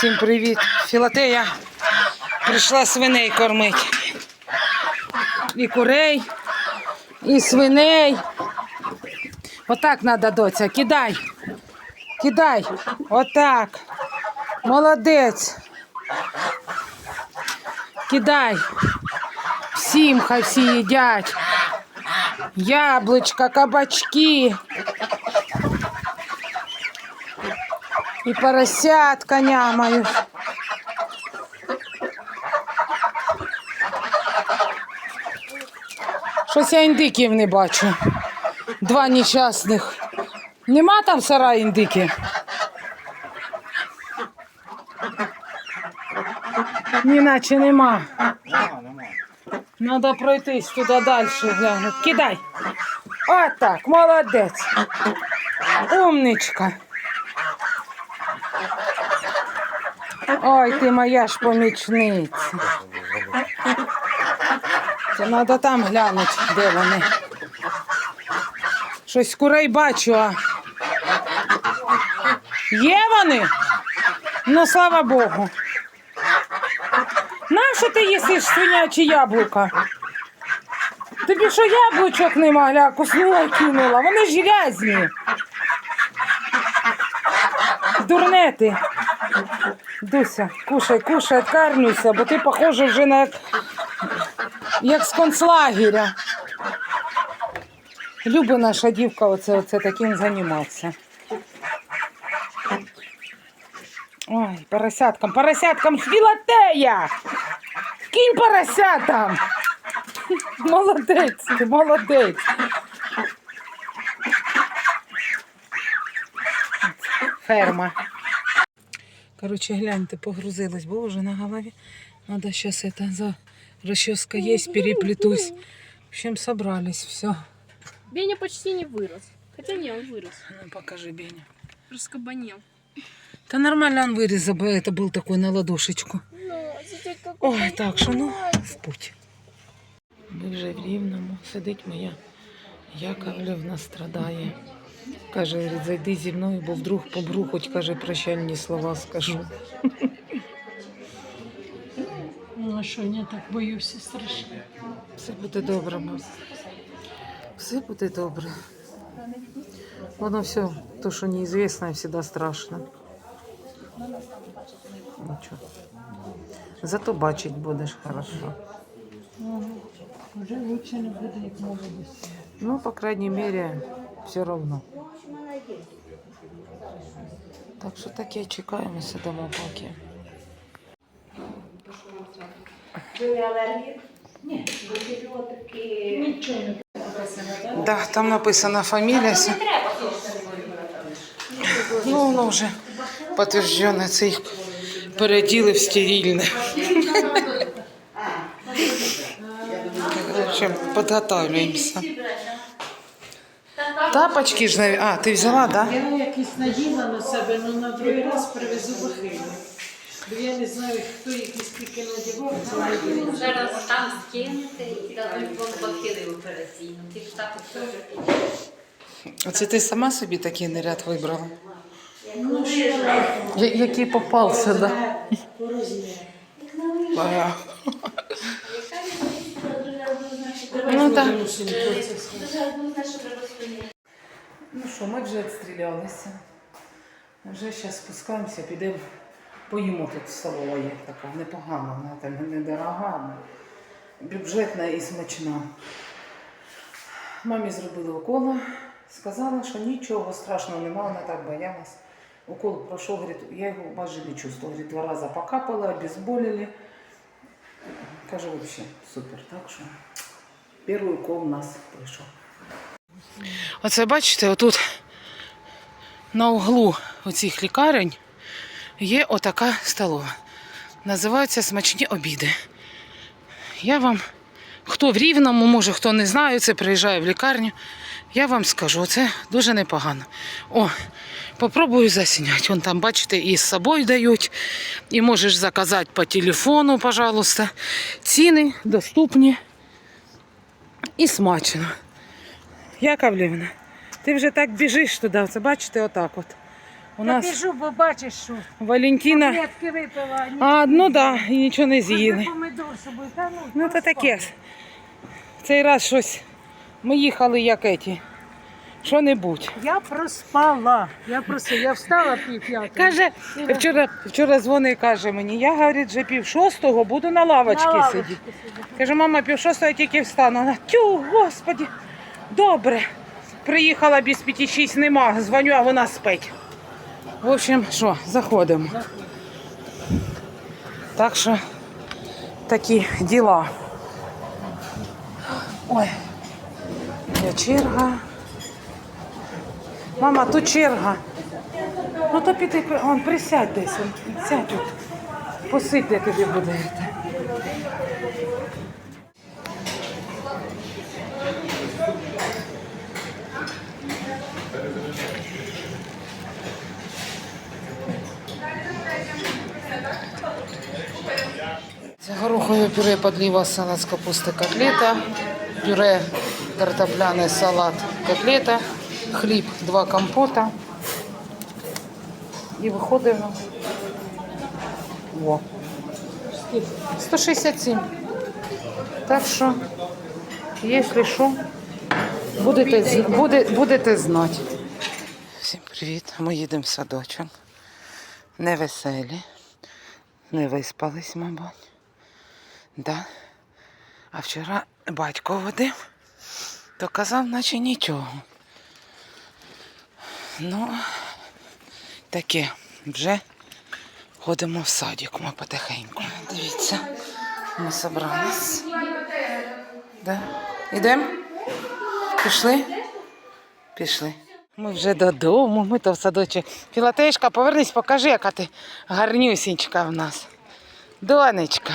Всім привіт. Філатея прийшла свиней кормити. І курей, і свиней. Отак треба, доця. Кидай. Кидай. Отак. Молодець. Кидай. Всім хай всі їдять. Яблучка, кабачки. І поросятка нямають. Щось я індиків не бачу. Два нещасних. Нема там сара індики? Ні, наче нема. Надо пройтись туди далі глянути. Кидай. Отак, молодець. Умничка. Ой, ти моя ж помічниця. Це треба там глянути, де вони. Щось курей бачу, а. Є вони? Ну, слава Богу. Нащо ти їсиш свинячі яблука? Тобі що яблучок нема, гля, куснула кинула. Вони ж грязні. Дурне ти. Дуся, кушай, кушай, откармлюйся, бо ти похожа вже на як, як з концлагеря. Люби наша дівка оце, оце таким займатися. Ой, поросяткам, поросяткам філатея! Кинь поросятам! Молодець, молодець. Ферма. Короче, гляньте, погрузилась, боже, на голове. Надо сейчас это за расческа есть, переплетусь. В общем, собрались, все. Беня почти не вырос. Хотя не, он вырос. Ну, покажи, Беня. Раскабанел. Да нормально он вырез, бы это был такой на ладошечку. Ну, смотри, как Ой, так що ну, в путь. Ми вже в Рівному. Сидить моя Яковлевна страдає. Каже, говорить, зайди зі мною, бо вдруг побру, хоч каже, прощальні слова скажу. Ну, а що, я так боюся страшно. Все буде добре, мам. Все буде добре. Воно все, то, що неізвісно, завжди страшно. Нічого. Зато бачить будеш хорошо. Вже лучше не буде, як молодості. Ну, по крайней мере, Все равно. Так що таке чекаємо, сидимо поки. Да, там написана фамілія. Ну, воно вже підтверджено, це їх переділи в стерильне. Підготовлюємося. Тапочки ж, наві- а, ти взяла, да? Я якісь наділа на себе, але на другий раз привезу бахилі. Бо я не знаю, хто якісь тільки надівав, це надівав. Зараз там скинути і дадуть вам бахіли операційно. Ті штати теж Оце ти сама собі такий наряд вибрала? Ну, що, Я- який попався, да? по розміру. Ага. Ну, так. зложимо сумку, це все. Ну що, ми вже відстрілялися. Вже зараз спускаємося, підемо поїмо тут столова така непогана, недорога, бюджетна і смачна. Мамі зробили укол, сказала, що нічого страшного немає, вона так боялась. Укол пройшов, говорить, я його майже не чувствую. Говорить, два рази покапали, обезболили. Каже, взагалі супер. Так що перший укол у нас пройшов. Оце бачите, отут на углу оцих лікарень є отака столова. Називаються смачні обіди. Я вам, хто в Рівному, може, хто не знає, це приїжджає в лікарню. Я вам скажу, це дуже непогано. О, попробую засняти. Вон там, бачите, і з собою дають. І можеш заказати по телефону, пожалуйста. Ціни доступні і смачно. Яковлівна, ти вже так біжиш туди, це бачите, отак от. У Я нас біжу, бо бачиш, що Валентина. таблетки випила. ні- А, ну да, і нічого не з'їли. помидор з собою. Та ну, Ну то проспала. таке. Цей раз щось. Ми їхали як еті. Що-небудь. Я проспала. Я просто я встала пів п'ятого. Каже, вчора, вчора дзвонить і каже мені, я говорить, вже пів шостого буду на лавочці сидіти. сидіти. Кажу, мама, пів шостого я тільки встану. Вона, тю, господі, добре. Приїхала без п'яти шість нема. Дзвоню, а вона спить. В общем, що, заходимо. Так що такі діла. Ой, є черга. Мама, тут черга. Ну то піди, он, присядь десь, сядь тут. Посидь, де тобі буде. Це пюре подлива, салат з капусти котлета, пюре картопляний салат котлета, хліб, два компота. І виходимо. О. 167. Так що, якщо що, будете, з- буде, будете знати. Всім привіт. Ми їдемо в садочок. Невеселі. Не виспались, мабуть. Да. А вчора батько водив, то казав, наче нічого. Ну, таке, вже ходимо в садик, ми потихеньку. Дивіться, ми зібрались. Да. Ідемо? Пішли? Пішли. Ми вже додому, ми то в садочок. Філатешка, повернись, покажи, яка ти гарнюсінька в нас. Донечка.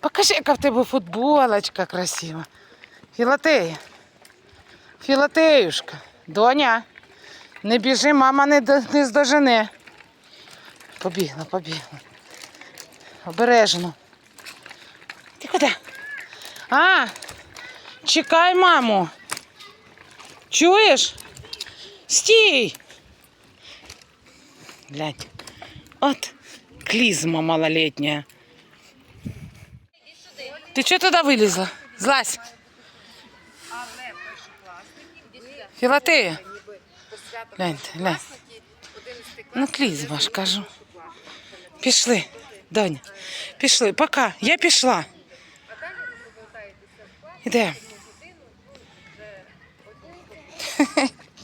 Покажи, яка в тебе футболочка красива. Філатея. Філатеюшка. Доня. Не біжи, мама не, не здожене. Побігла, побігла. Обережно. Ти куди? А, чекай, маму. Чуєш? Стій. Глянь. От клизма малолетняя. Ти чого туди вилізла? Злазь. Філатея. Гляньте, глянь. Ну, клізма ж кажу. Пішли, Доня. Пішли. Пока. Я пішла. Іде.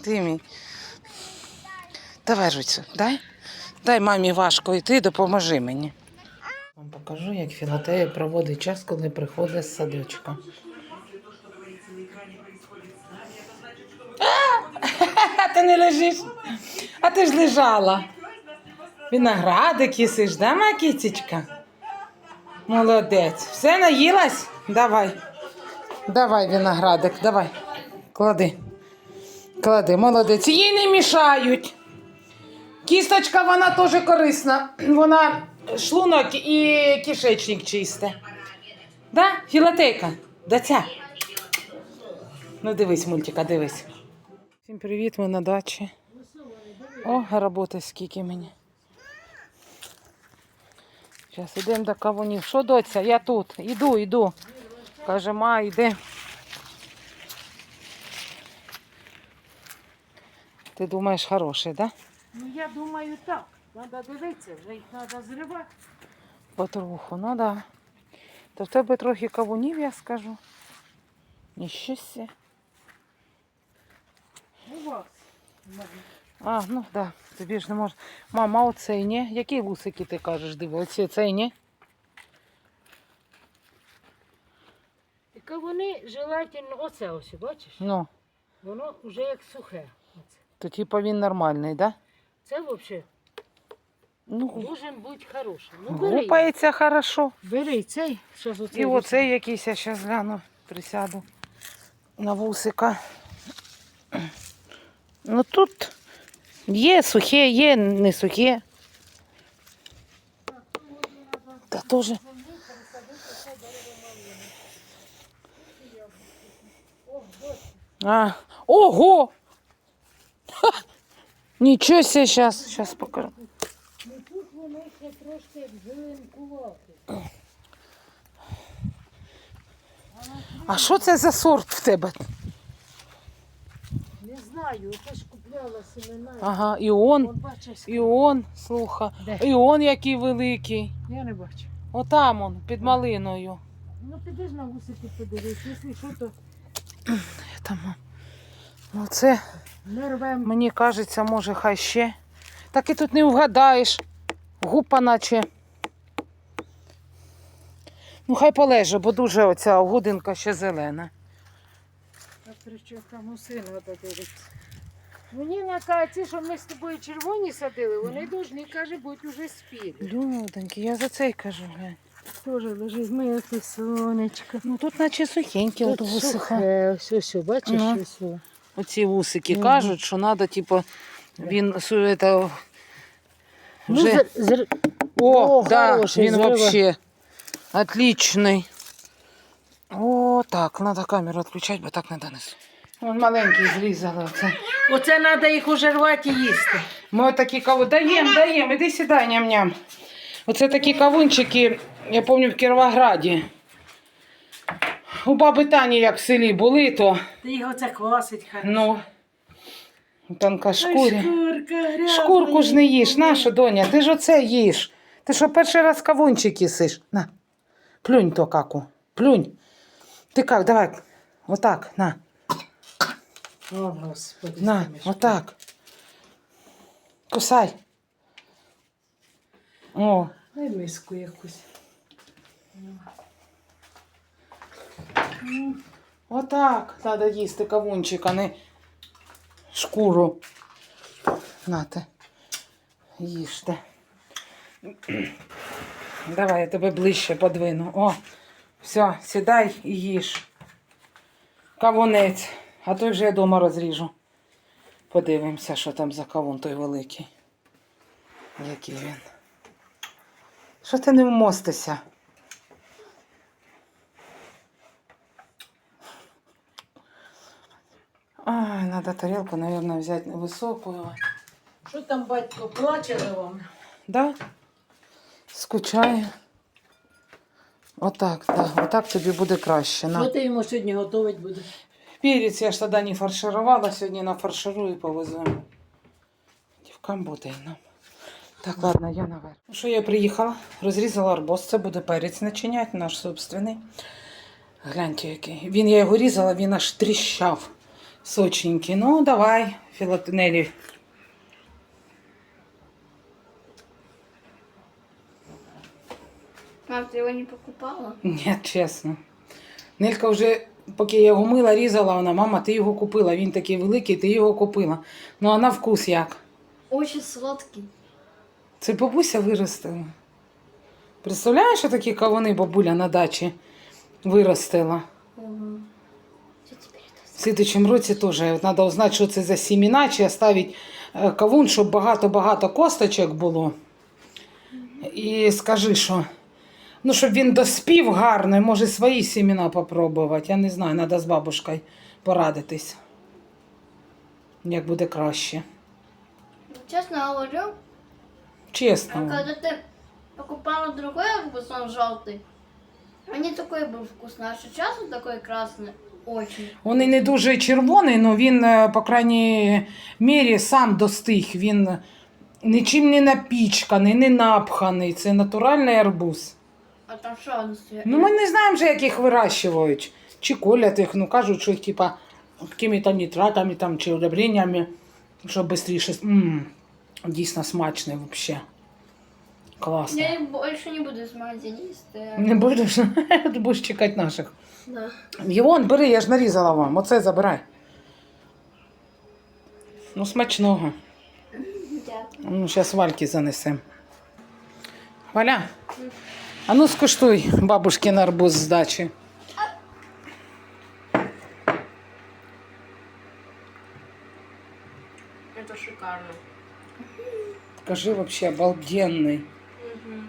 Ти мій. Давай, Руцю, дай. Дай мамі важко йти, допоможи мені. Покажу, як Філатея проводить час, коли приходить з садочка. Ти не лежиш? А ти ж лежала. Виноградик їсиш, да, моя кітечка? Молодець. Все наїлась? Давай. Давай, виноградик, давай. Клади. Клади, молодець. Їй не мішають. Кісточка, вона теж корисна. Вона шлунок і кишечник чисте. Да, Філатейка? Даця. Ну дивись, мультика, дивись. Всім привіт, ми на дачі. О, роботи скільки мені. Зараз йдемо до кавунів. Що, доця? Я тут. Іду, іду. Каже, ма, йде. Ти думаєш, хороший, да? Ну я думаю так. Треба дивитися, вже їх треба зривати. Потроху, ну да. То в тебе трохи кавунів, я скажу. Ніщось. У вас. А, ну да, тобі ж не можна. Мама, оцей ні? Які вусики ти кажеш, диви? Оці цей ні? І вони желательно, оце ось, бачиш? Ну, Воно вже як сухе. Оце. то типа він нормальний, да? Це взагалі Ну, должен бути хороший. Ну, бери. гупається хорошо. Бери цей. Щас оцей І оцей якийсь, я зараз гляну, присяду на вусика. Ну тут є сухе, є не сухе. Та теж. А, ого! Ха! Нічого себе, зараз, зараз покажу. Вони ще трошки як. А що це за сорт в тебе? Не знаю, я ж купляла семена. Ага, іон. Вон бачиш, Іон, слуха. Де? Іон який великий. я не бачу. Отам он, під малиною. Ну піди ж на вусики подивись, якщо що, то Там. Ну це, мені кажеться, може хай ще. Так і тут не вгадаєш. Гупа наче. Ну хай полеже, бо дуже оця годинка ще зелена. А при чому там уси треба? Мені на каже, ці, що ми з тобою червоні садили, вони повинні, каже, бути уже спілі. Людоньки, я за це й кажу. глянь. Теж лежить моє ти сонечко. Ну тут наче сухенькі от вусиха. сухе, ось, ось, бачиш, Ну. ось. ось. Оці вусики Мгм. кажуть, що треба, типу, він су- это, Ну, вже... зр- зр- О, О, да, хороший, він вообще отличний. О, так, треба камеру відключати, бо так не донесу. Вон маленький зрізали оце. Оце треба їх уже рвати і їсти. Ми такі каву. Даєм, даєм, іди сідай, ням-ням. Оце такі кавунчики, я пам'ятаю, в Кіровограді. У баби Тані, як в селі були, то Ти його це квасить хай. ну, тонка шкурі. Шкурка. Шкурку ж не їж, наша доня, ти ж оце їш. Ти що перший раз кавунчик їсиш? На. Плюнь то каку. Плюнь. Ти як, давай. Отак, на. О, Господи. На, отак. Кусай. О, Дай миску якусь. отак треба їсти кавунчик, а не шкуру. Нате. Їжте. Давай я тебе ближче подвину. О, все, сідай і їж. Кавунець. А той вже я вдома розріжу. Подивимося, що там за кавун той великий. Який він. Що ти не вмостишся? Ай, надо тарелку, наверное, взять высокую. Що там батько плаче за вами? Да? Скучає. Отак, так. Отак тобі буде краще. Що На. ти йому сьогодні готувати будеш? Перець я ж тоді не фарширувала, сьогодні нафарширую і повезу. Дівкам буде і нам. Так, ладно, я наверх. Ну що, я приїхала, розрізала арбуз, це буде перець начиняти, наш собственний. Гляньте, який. Він я його різала, він аж тріщав. Сочненький. Ну, давай, філатинелі. Мам, ты его не покупала? Ні, чесно. Нелька вже, поки я його мила, різала, вона, мама, ти його купила. Він такий великий, ти його купила. Ну, а на вкус як? Очень сладкий. Це бабуся виростила. Представляєш, такі кавуни бабуля на дачі виростила? Ого Что теперь это? В слідчому році теж треба узнати, що це за сіміна, чи оставити е, кавун, щоб багато-багато косточок було. І скажи, що. Ну, щоб він доспів гарно, і може свої сіміна попробувати. Я не знаю, треба з бабушкою порадитись. Як буде краще. Честно говорю, а Чесно. когда ты покупала другой арбуз, он желтый, он не такой был вкусный, а сейчас он такой красный. Він не дуже червоний, але він, е, по крайній мірі, сам достиг. Він нічим не напічканий, не напханий. Це натуральний арбуз. А там он? Ну, ми не знаємо вже, як їх вирощують. Чи колять їх, ну кажуть, що їх типа якими-то нітратами там, чи удобреннями, щоб швидше. Дійсно смачний взагалі. Класно. Я больше не буду из магазина есть. э, Не будеш, ти будеш чекати наших. Да. Його бери, я ж нарізала вам. Оце забирай. Ну, смачного. Дякую. Ну, зараз Вальки занесемо. Валя, а ну скуштуй бабушкин арбуз з дачі. Это шикарно. Скажи, вообще обалденный.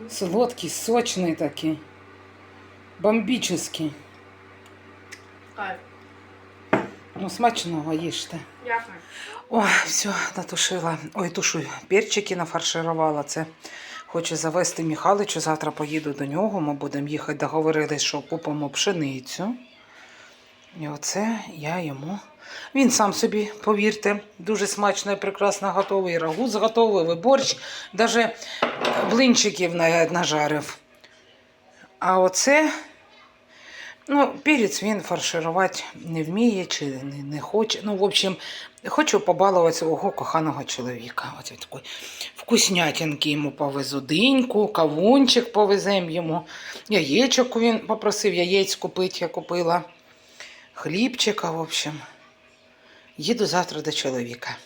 Солодкий, сочный такий. Бомбический. Кайф. Ну, смачного їжте. Дякую. Ой, все, натушила. Ой, тушую. Перчики нафарширувала. Це хочу завести Михайличу. Завтра поїду до нього. Ми будемо їхати. Договорились, що купимо пшеницю. І оце я йому. Він сам собі, повірте, дуже смачно і прекрасно готовий. І рагу зготовив, і борщ, навіть блинчиків нажарив. А оце, ну, перець він фарширувати не вміє чи не, не хоче. Ну, в общем, хочу побалувати свого коханого чоловіка. Оце такий вкуснятинки йому повезу, диньку, кавунчик повеземо йому. Яєчок він попросив яєць купити, я купила. Хлібчика, в общем. Їду завтра до чоловіка.